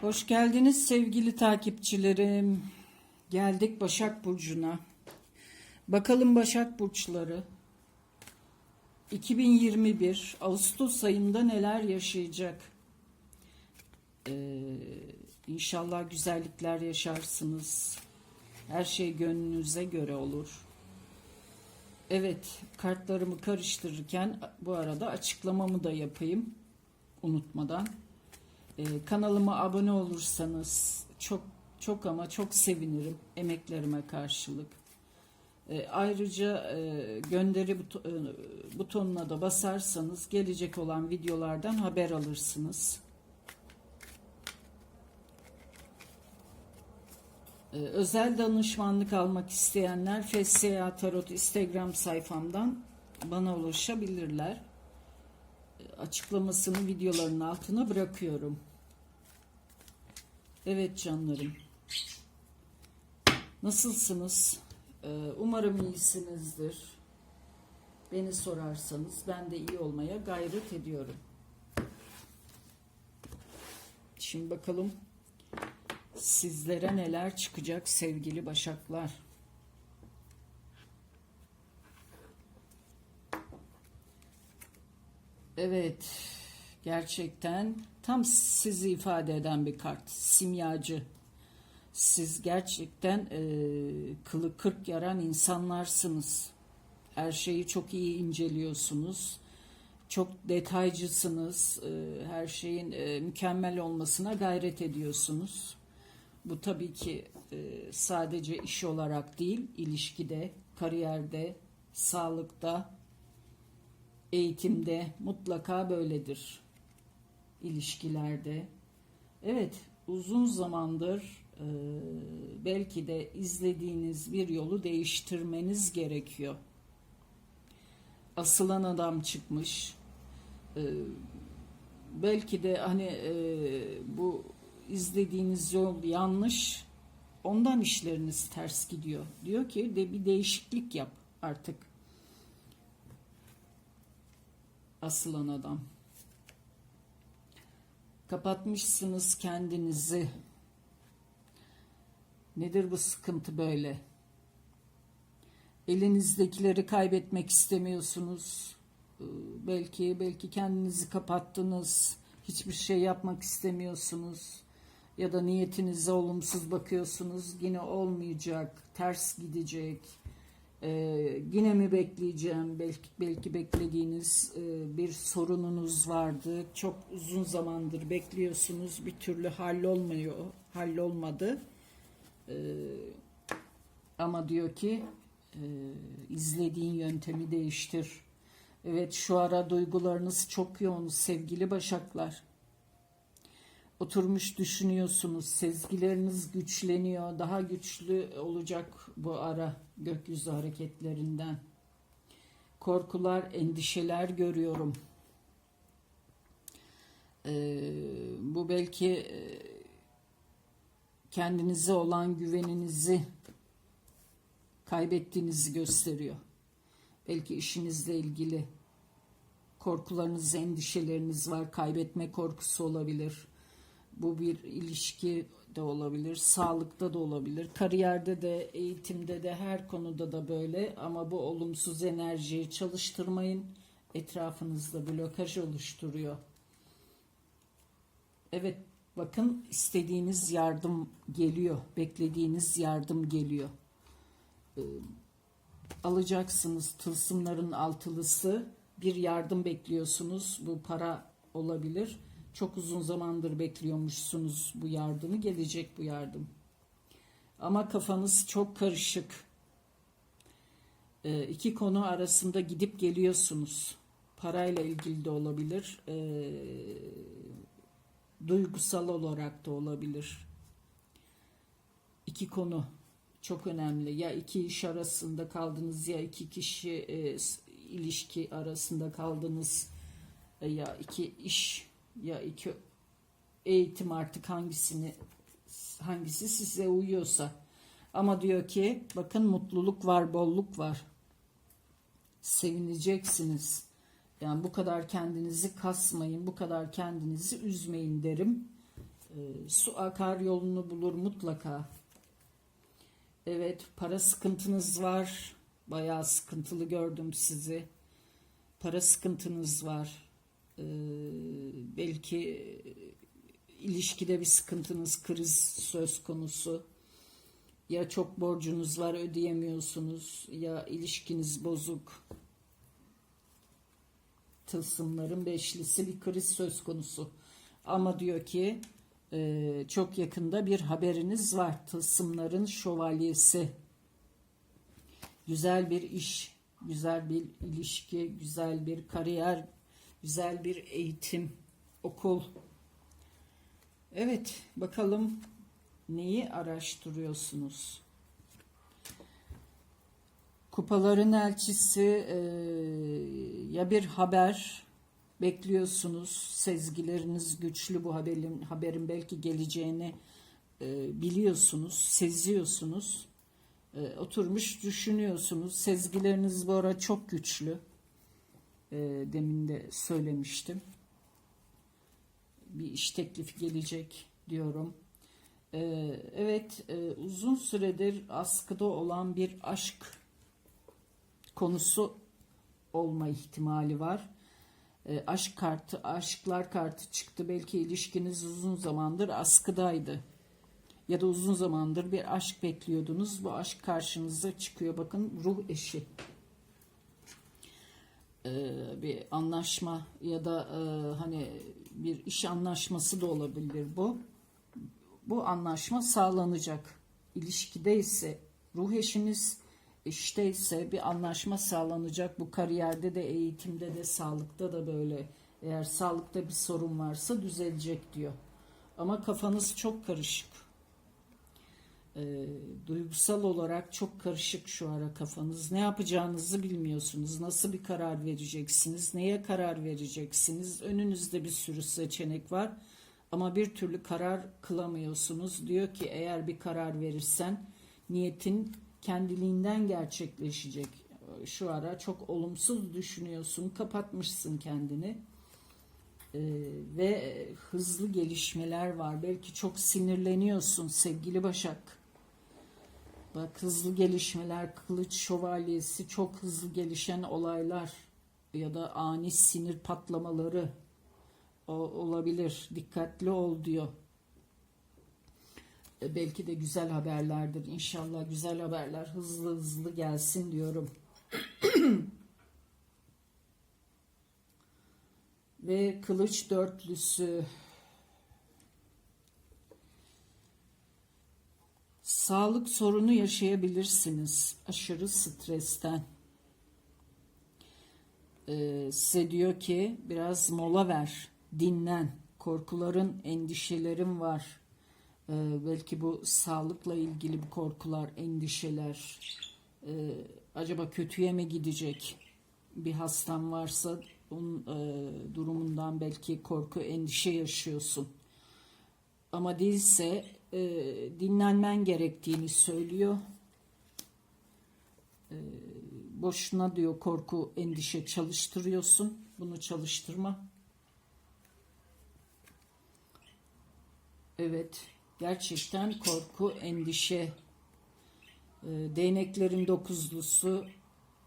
Hoş geldiniz sevgili takipçilerim. Geldik Başak Burcu'na. Bakalım Başak Burçları 2021 Ağustos ayında neler yaşayacak? Ee, inşallah güzellikler yaşarsınız. Her şey gönlünüze göre olur. Evet, kartlarımı karıştırırken bu arada açıklamamı da yapayım unutmadan. Ee, kanalıma abone olursanız çok çok ama çok sevinirim emeklerime karşılık. Ee, ayrıca e, gönderi e, butonuna da basarsanız gelecek olan videolardan haber alırsınız. Ee, özel danışmanlık almak isteyenler FSA Tarot Instagram sayfamdan bana ulaşabilirler. Ee, Açıklamasını videoların altına bırakıyorum. Evet canlarım. Nasılsınız? Ee, Umarım iyisinizdir. Beni sorarsanız ben de iyi olmaya gayret ediyorum. Şimdi bakalım sizlere neler çıkacak sevgili başaklar. Evet, gerçekten tam sizi ifade eden bir kart. Simyacı. Siz gerçekten e, kılı kırk yaran insanlarsınız. Her şeyi çok iyi inceliyorsunuz. Çok detaycısınız. E, her şeyin e, mükemmel olmasına gayret ediyorsunuz. Bu tabii ki e, sadece iş olarak değil, ilişkide, kariyerde, sağlıkta, eğitimde mutlaka böyledir. İlişkilerde. Evet, uzun zamandır e, belki de izlediğiniz bir yolu değiştirmeniz gerekiyor. Asılan adam çıkmış. E, belki de hani e, bu izlediğiniz yol yanlış. Ondan işleriniz ters gidiyor. Diyor ki de bir değişiklik yap artık. Asılan adam. Kapatmışsınız kendinizi. Nedir bu sıkıntı böyle? Elinizdekileri kaybetmek istemiyorsunuz. Ee, Belki belki kendinizi kapattınız. Hiçbir şey yapmak istemiyorsunuz. Ya da niyetinize olumsuz bakıyorsunuz. Yine olmayacak. Ters gidecek. Ee, yine mi bekleyeceğim? Belki belki beklediğiniz e, bir sorununuz vardı. Çok uzun zamandır bekliyorsunuz. Bir türlü hallolmuyor. Hallolmadı. Ee, ama diyor ki e, izlediğin yöntemi değiştir. Evet şu ara duygularınız çok yoğun sevgili başaklar. Oturmuş düşünüyorsunuz. Sezgileriniz güçleniyor. Daha güçlü olacak bu ara gökyüzü hareketlerinden. Korkular, endişeler görüyorum. Ee, bu belki e, kendinize olan güveninizi kaybettiğinizi gösteriyor. Belki işinizle ilgili korkularınız, endişeleriniz var. Kaybetme korkusu olabilir. Bu bir ilişki de olabilir, sağlıkta da olabilir, kariyerde de, eğitimde de, her konuda da böyle. Ama bu olumsuz enerjiyi çalıştırmayın. Etrafınızda blokaj oluşturuyor. Evet, bakın istediğiniz yardım geliyor, beklediğiniz yardım geliyor. Ee, alacaksınız tılsımların altılısı bir yardım bekliyorsunuz. Bu para olabilir. Çok uzun zamandır bekliyormuşsunuz bu yardımı. Gelecek bu yardım. Ama kafanız çok karışık. Ee, iki konu arasında gidip geliyorsunuz. Parayla ilgili de olabilir. Ee, duygusal olarak da olabilir. İki konu çok önemli. Ya iki iş arasında kaldınız ya iki kişi e, ilişki arasında kaldınız E, ya iki iş ya iki eğitim artık hangisini hangisi size uyuyorsa. Ama diyor ki bakın mutluluk var, bolluk var. Sevineceksiniz. Yani bu kadar kendinizi kasmayın, bu kadar kendinizi üzmeyin derim. Ee, su akar yolunu bulur mutlaka. Evet, para sıkıntınız var. Bayağı sıkıntılı gördüm sizi. Para sıkıntınız var. Ee, belki ilişkide bir sıkıntınız, kriz söz konusu. Ya çok borcunuz var ödeyemiyorsunuz ya ilişkiniz bozuk. Tılsımların beşlisi bir kriz söz konusu. Ama diyor ki e, çok yakında bir haberiniz var. Tılsımların şövalyesi. Güzel bir iş, güzel bir ilişki, güzel bir kariyer, güzel bir eğitim, okul. Evet, bakalım neyi araştırıyorsunuz? Kupaların elçisi e, ya bir haber bekliyorsunuz, sezgileriniz güçlü bu haberin haberin belki geleceğini e, biliyorsunuz, seziyorsunuz. E, oturmuş düşünüyorsunuz. Sezgileriniz bu ara çok güçlü. E, demin de söylemiştim. Bir iş teklifi gelecek diyorum. E, evet, e, uzun süredir askıda olan bir aşk konusu olma ihtimali var. E, aşk kartı, aşklar kartı çıktı. Belki ilişkiniz uzun zamandır askıdaydı. Ya da uzun zamandır bir aşk bekliyordunuz. Bu aşk karşınıza çıkıyor. Bakın ruh eşi. E, bir anlaşma ya da e, hani bir iş anlaşması da olabilir bu. Bu anlaşma sağlanacak. İlişkide ise ruh eşiniz işte ise bir anlaşma sağlanacak. Bu kariyerde de, eğitimde de, sağlıkta da böyle. Eğer sağlıkta bir sorun varsa düzelecek diyor. Ama kafanız çok karışık. Ee, duygusal olarak çok karışık şu ara kafanız. Ne yapacağınızı bilmiyorsunuz. Nasıl bir karar vereceksiniz? Neye karar vereceksiniz? Önünüzde bir sürü seçenek var. Ama bir türlü karar kılamıyorsunuz. Diyor ki eğer bir karar verirsen niyetin kendiliğinden gerçekleşecek. Şu ara çok olumsuz düşünüyorsun, kapatmışsın kendini. Ee, ve hızlı gelişmeler var. Belki çok sinirleniyorsun sevgili Başak. Bak hızlı gelişmeler, kılıç şövalyesi, çok hızlı gelişen olaylar ya da ani sinir patlamaları o, olabilir. Dikkatli ol diyor. E, belki de güzel haberlerdir. İnşallah güzel haberler hızlı hızlı gelsin diyorum. Ve kılıç dörtlüsü. Sağlık sorunu yaşayabilirsiniz aşırı stresten. Ee, size diyor ki biraz mola ver, dinlen. Korkuların, endişelerin var. Ee, belki bu sağlıkla ilgili bir korkular, endişeler. Ee, acaba kötüye mi gidecek? Bir hastan varsa onun e, durumundan belki korku, endişe yaşıyorsun. Ama değilse e, dinlenmen gerektiğini söylüyor. E, boşuna diyor korku, endişe çalıştırıyorsun. Bunu çalıştırma. Evet, gerçekten korku, endişe, e, değneklerin dokuzlusu,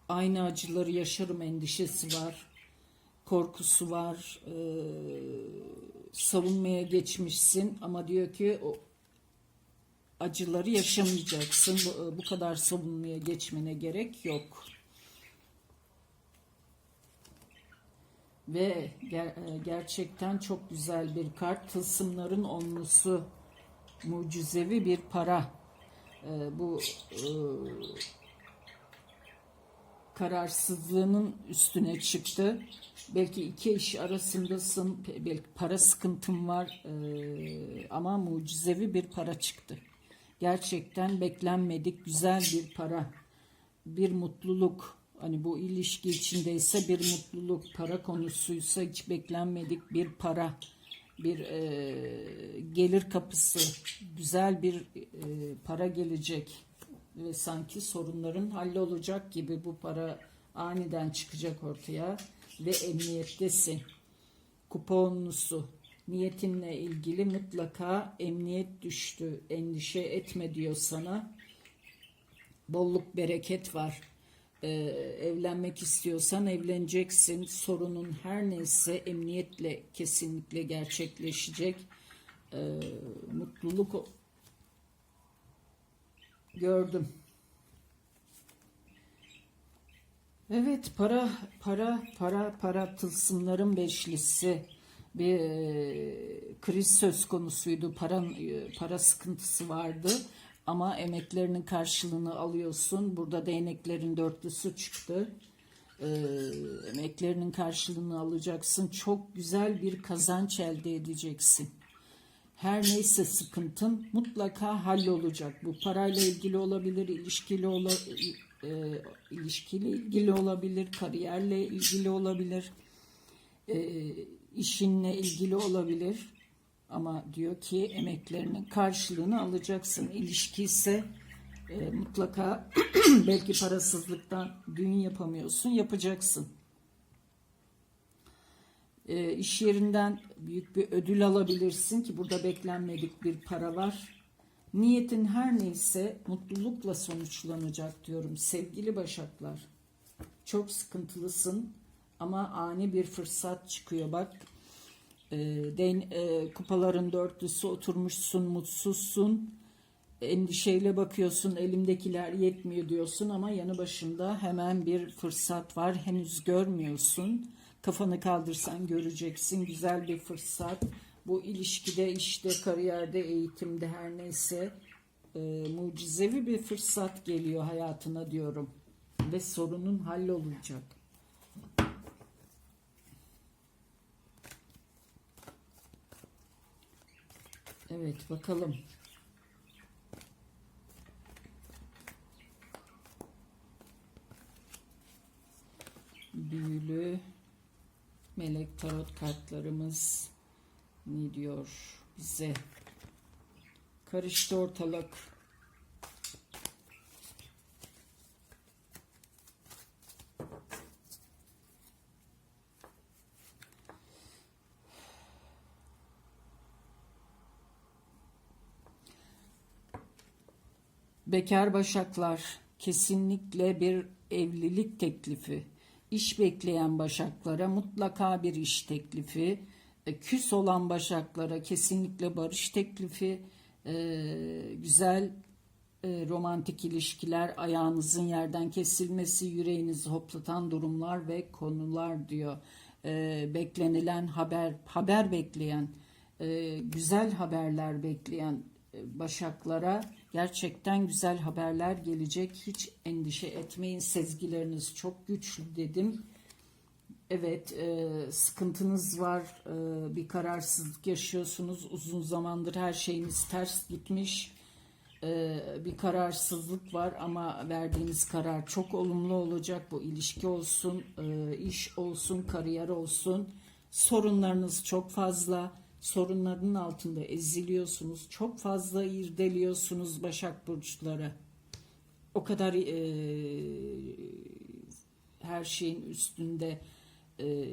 aynı acıları yaşarım endişesi var, korkusu var, e, savunmaya geçmişsin ama diyor ki o acıları yaşamayacaksın, bu, bu kadar savunmaya geçmene gerek yok. Ve ger- e, gerçekten çok güzel bir kart. Tılsımların onlusu mucizevi bir para. E, bu e, kararsızlığının üstüne çıktı. Belki iki iş arasındasın, belki para sıkıntın var e, ama mucizevi bir para çıktı. Gerçekten beklenmedik güzel bir para, bir mutluluk. Hani bu ilişki içindeyse bir mutluluk, para konusuysa hiç beklenmedik bir para, bir e, gelir kapısı, güzel bir e, para gelecek ve sanki sorunların hallolacak gibi bu para aniden çıkacak ortaya ve emniyettesin. Kuponlusu Niyetinle ilgili mutlaka emniyet düştü. Endişe etme diyor sana. Bolluk bereket var. Ee, evlenmek istiyorsan evleneceksin. Sorunun her neyse emniyetle kesinlikle gerçekleşecek. Ee, mutluluk gördüm. Evet para para para para tılsımların beşlisi bir e, kriz söz konusuydu. Para para sıkıntısı vardı. Ama emeklerinin karşılığını alıyorsun. Burada değneklerin dörtlüsü çıktı. E, emeklerinin karşılığını alacaksın. Çok güzel bir kazanç elde edeceksin. Her neyse sıkıntın mutlaka hallolacak. Bu parayla ilgili olabilir, ilişkili ola, e, ilişkiyle ilgili olabilir, kariyerle ilgili olabilir, e, işinle ilgili olabilir. Ama diyor ki emeklerinin karşılığını alacaksın. İlişki ise e, mutlaka belki parasızlıktan düğün yapamıyorsun, yapacaksın e, iş yerinden büyük bir ödül alabilirsin ki burada beklenmedik bir para var. Niyetin her neyse mutlulukla sonuçlanacak diyorum sevgili başaklar. Çok sıkıntılısın ama ani bir fırsat çıkıyor bak. E, den, e, kupaların dörtlüsü oturmuşsun, mutsuzsun. Endişeyle bakıyorsun elimdekiler yetmiyor diyorsun ama yanı başında hemen bir fırsat var henüz görmüyorsun. Kafanı kaldırsan göreceksin güzel bir fırsat. Bu ilişkide işte kariyerde eğitimde her neyse e, mucizevi bir fırsat geliyor hayatına diyorum. Ve sorunun hallolacak. Evet bakalım. Büyülü melek tarot kartlarımız ne diyor bize? Karıştı ortalık. Bekar başaklar kesinlikle bir evlilik teklifi. İş bekleyen başaklara mutlaka bir iş teklifi. E, Küs olan başaklara kesinlikle barış teklifi. E, güzel e, romantik ilişkiler, ayağınızın yerden kesilmesi, yüreğinizi hoplatan durumlar ve konular diyor. Beklenilen haber, haber bekleyen, güzel haberler bekleyen başaklara gerçekten güzel haberler gelecek. Hiç endişe etmeyin. Sezgileriniz çok güçlü dedim. Evet, e, sıkıntınız var. E, bir kararsızlık yaşıyorsunuz. Uzun zamandır her şeyiniz ters gitmiş. E, bir kararsızlık var ama verdiğiniz karar çok olumlu olacak. Bu ilişki olsun, e, iş olsun, kariyer olsun. Sorunlarınız çok fazla sorunların altında eziliyorsunuz. Çok fazla irdeliyorsunuz Başak Burçları. O kadar e, her şeyin üstünde e,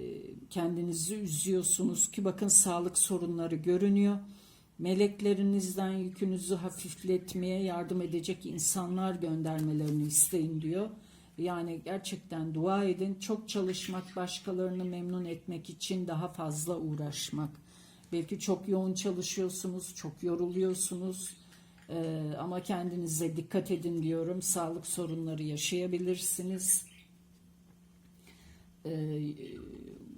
kendinizi üzüyorsunuz ki bakın sağlık sorunları görünüyor. Meleklerinizden yükünüzü hafifletmeye yardım edecek insanlar göndermelerini isteyin diyor. Yani gerçekten dua edin. Çok çalışmak, başkalarını memnun etmek için daha fazla uğraşmak. Belki çok yoğun çalışıyorsunuz, çok yoruluyorsunuz. Ee, ama kendinize dikkat edin diyorum. Sağlık sorunları yaşayabilirsiniz. Ee,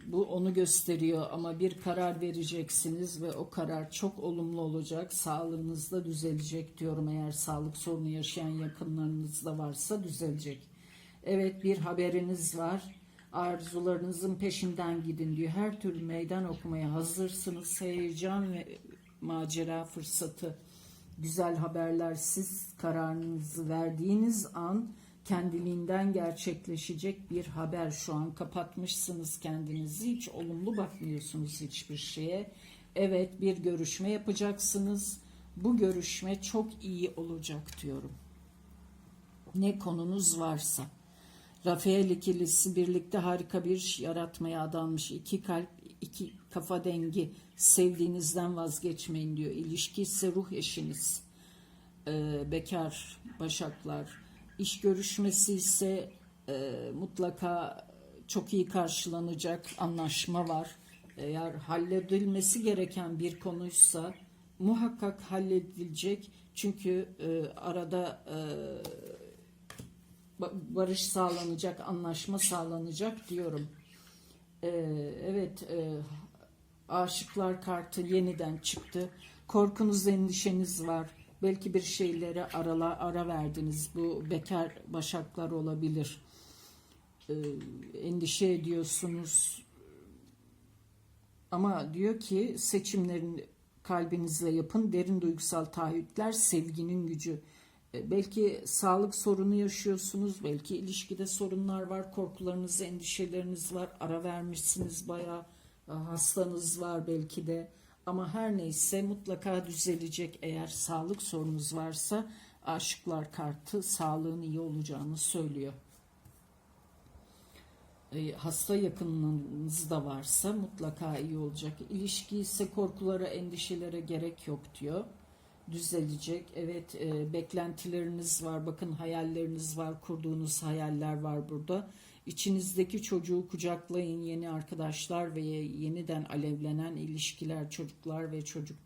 bu onu gösteriyor ama bir karar vereceksiniz ve o karar çok olumlu olacak. Sağlığınız da düzelecek diyorum. Eğer sağlık sorunu yaşayan yakınlarınız da varsa düzelecek. Evet bir haberiniz var arzularınızın peşinden gidin diyor. Her türlü meydan okumaya hazırsınız. Heyecan ve macera fırsatı. Güzel haberler siz kararınızı verdiğiniz an kendiliğinden gerçekleşecek bir haber. Şu an kapatmışsınız kendinizi. Hiç olumlu bakmıyorsunuz hiçbir şeye. Evet bir görüşme yapacaksınız. Bu görüşme çok iyi olacak diyorum. Ne konunuz varsa. Rafael ikilisi birlikte harika bir iş yaratmaya adanmış. İki kalp, iki kafa dengi. Sevdiğinizden vazgeçmeyin diyor. İlişki ise ruh eşiniz. Ee, bekar, başaklar. İş görüşmesi ise e, mutlaka çok iyi karşılanacak anlaşma var. Eğer halledilmesi gereken bir konuysa muhakkak halledilecek. Çünkü e, arada e, barış sağlanacak, anlaşma sağlanacak diyorum. Ee, evet, e, aşıklar kartı yeniden çıktı. Korkunuz, endişeniz var. Belki bir şeylere arala, ara verdiniz. Bu bekar başaklar olabilir. Ee, endişe ediyorsunuz. Ama diyor ki seçimlerin kalbinizle yapın. Derin duygusal taahhütler sevginin gücü. E, Belki sağlık sorunu yaşıyorsunuz, belki ilişkide sorunlar var, korkularınız, endişeleriniz var, ara vermişsiniz bayağı, e, hastanız var belki de. Ama her neyse mutlaka düzelecek eğer sağlık sorunuz varsa aşıklar kartı sağlığın iyi olacağını söylüyor. E, hasta yakınınız da varsa mutlaka iyi olacak. İlişki ise korkulara, endişelere gerek yok diyor düzelecek. Evet e, beklentileriniz var. Bakın hayalleriniz var. Kurduğunuz hayaller var burada. İçinizdeki çocuğu kucaklayın. Yeni arkadaşlar ve yeniden alevlenen ilişkiler, çocuklar ve çocuk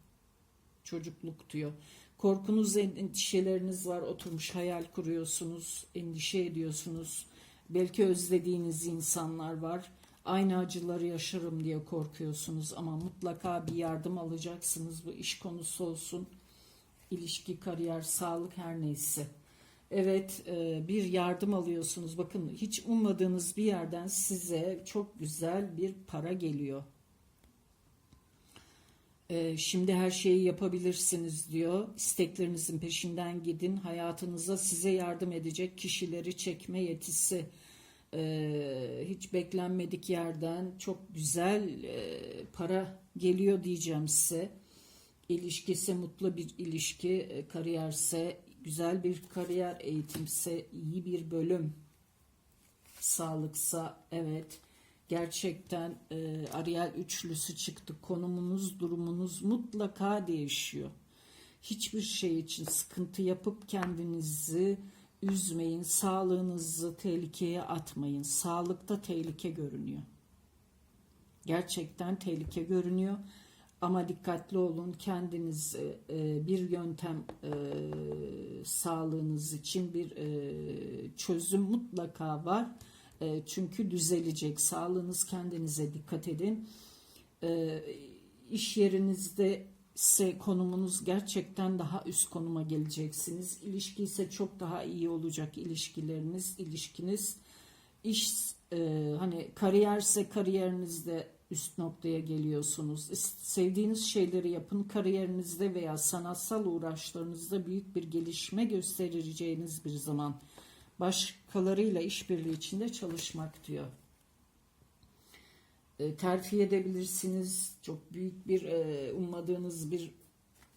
çocukluk diyor. Korkunuz, endişeleriniz var. Oturmuş hayal kuruyorsunuz, endişe ediyorsunuz. Belki özlediğiniz insanlar var. Aynı acıları yaşarım diye korkuyorsunuz ama mutlaka bir yardım alacaksınız. Bu iş konusu olsun ilişki, kariyer, sağlık her neyse. Evet e, bir yardım alıyorsunuz. Bakın hiç ummadığınız bir yerden size çok güzel bir para geliyor. E, Şimdi her şeyi yapabilirsiniz diyor. İsteklerinizin peşinden gidin. Hayatınıza size yardım edecek kişileri çekme yetisi. E, Hiç beklenmedik yerden çok güzel para geliyor diyeceğim size ilişkisi mutlu bir ilişki, e, kariyerse güzel bir kariyer, eğitimse iyi bir bölüm, sağlıksa evet gerçekten e, Ariel üçlüsü çıktı. Konumunuz, durumunuz mutlaka değişiyor. Hiçbir şey için sıkıntı yapıp kendinizi üzmeyin, sağlığınızı tehlikeye atmayın. Sağlıkta tehlike görünüyor. Gerçekten tehlike görünüyor. Ama dikkatli olun kendiniz e, e, bir yöntem e, sağlığınız için bir çözüm mutlaka var. Çünkü düzelecek. Sağlığınız kendinize dikkat edin. İş yerinizde ise konumunuz gerçekten daha üst konuma geleceksiniz. İlişki ise çok daha iyi olacak ilişkileriniz, ilişkiniz. İş hani kariyerse kariyerinizde üst noktaya geliyorsunuz. Sevdiğiniz şeyleri yapın. Kariyerinizde veya sanatsal uğraşlarınızda büyük bir gelişme göstereceğiniz bir zaman. Başkalarıyla işbirliği içinde çalışmak diyor. E, terfi edebilirsiniz. Çok büyük bir e, ummadığınız bir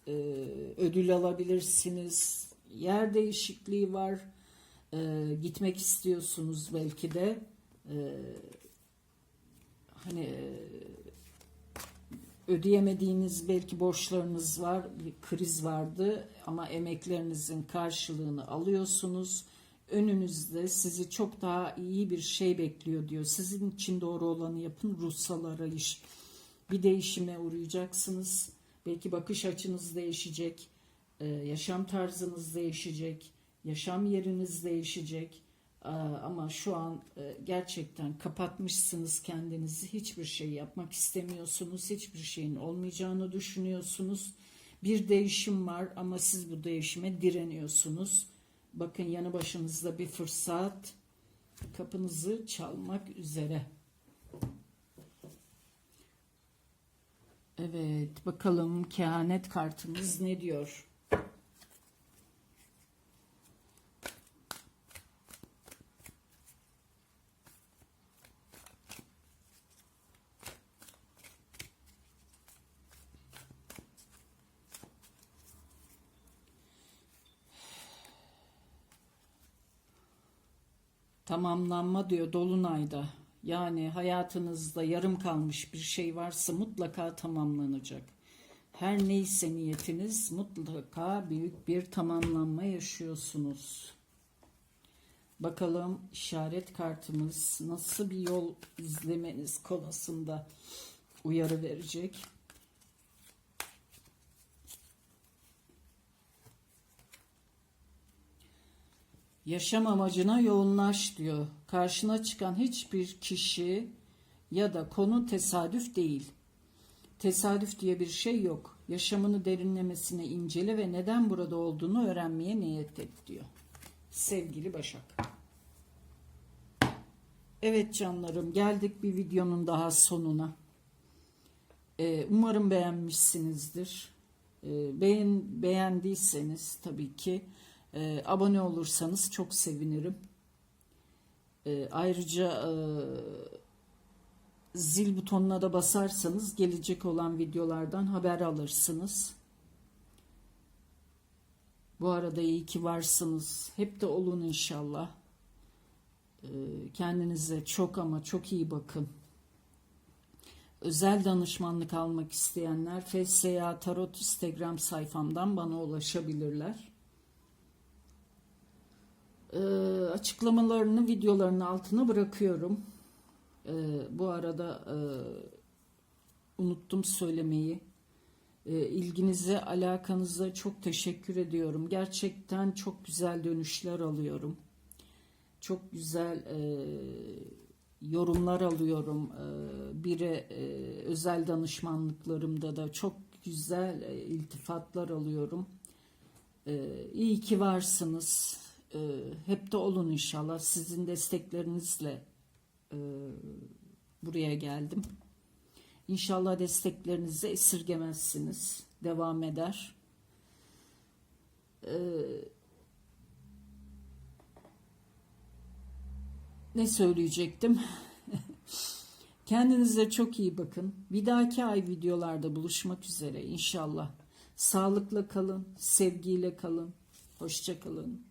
e, ödül alabilirsiniz. Yer değişikliği var. E, gitmek istiyorsunuz belki de. E, hani e, ödeyemediğiniz belki borçlarınız var, bir kriz vardı ama emeklerinizin karşılığını alıyorsunuz. Önünüzde sizi çok daha iyi bir şey bekliyor diyor. Sizin için doğru olanı yapın, ruhsal arayış. Bir değişime uğrayacaksınız. Belki bakış açınız değişecek, e, yaşam tarzınız değişecek, yaşam yeriniz değişecek ama şu an e, gerçekten kapatmışsınız kendinizi. Hiçbir şey yapmak istemiyorsunuz. Hiçbir şeyin olmayacağını düşünüyorsunuz. Bir değişim var ama siz bu değişime direniyorsunuz. Bakın yanı başınızda bir fırsat kapınızı çalmak üzere. Evet bakalım kehanet kartımız ne diyor? Tamamlanma diyor dolunayda. Yani hayatınızda yarım kalmış bir şey varsa mutlaka tamamlanacak. Her neyse niyetiniz mutlaka büyük bir tamamlanma yaşıyorsunuz. Bakalım işaret kartımız nasıl bir yol izlemeniz konusunda uyarı verecek. Yaşam amacına yoğunlaş diyor. Karşına çıkan hiçbir kişi ya da konu tesadüf değil. Tesadüf diye bir şey yok. Yaşamını derinlemesine incele ve neden burada olduğunu öğrenmeye niyet et diyor. Sevgili Başak. Evet canlarım geldik bir videonun daha sonuna. Ee, umarım beğenmişsinizdir. Ee, beğen, beğendiyseniz tabii ki e, abone olursanız çok sevinirim. Ee, ayrıca e, zil butonuna da basarsanız gelecek olan videolardan haber alırsınız. Bu arada iyi ki varsınız. Hep de olun inşallah. Ee, kendinize çok ama çok iyi bakın. Özel danışmanlık almak isteyenler FSA Tarot Instagram sayfamdan bana ulaşabilirler. Ee, açıklamalarını videoların altına bırakıyorum. Ee, bu arada e, unuttum söylemeyi. Ee, ilginize, alakanıza çok teşekkür ediyorum. Gerçekten çok güzel dönüşler alıyorum. Çok güzel e, yorumlar alıyorum. E, bire e, özel danışmanlıklarımda da çok güzel e, iltifatlar alıyorum. E, iyi ki varsınız. E, hep de olun inşallah. Sizin desteklerinizle e, buraya geldim. İnşallah desteklerinizi esirgemezsiniz. Devam eder. Ee, ne söyleyecektim? Kendinize çok iyi bakın. Bir dahaki ay videolarda buluşmak üzere inşallah. Sağlıkla kalın, sevgiyle kalın. Hoşça kalın.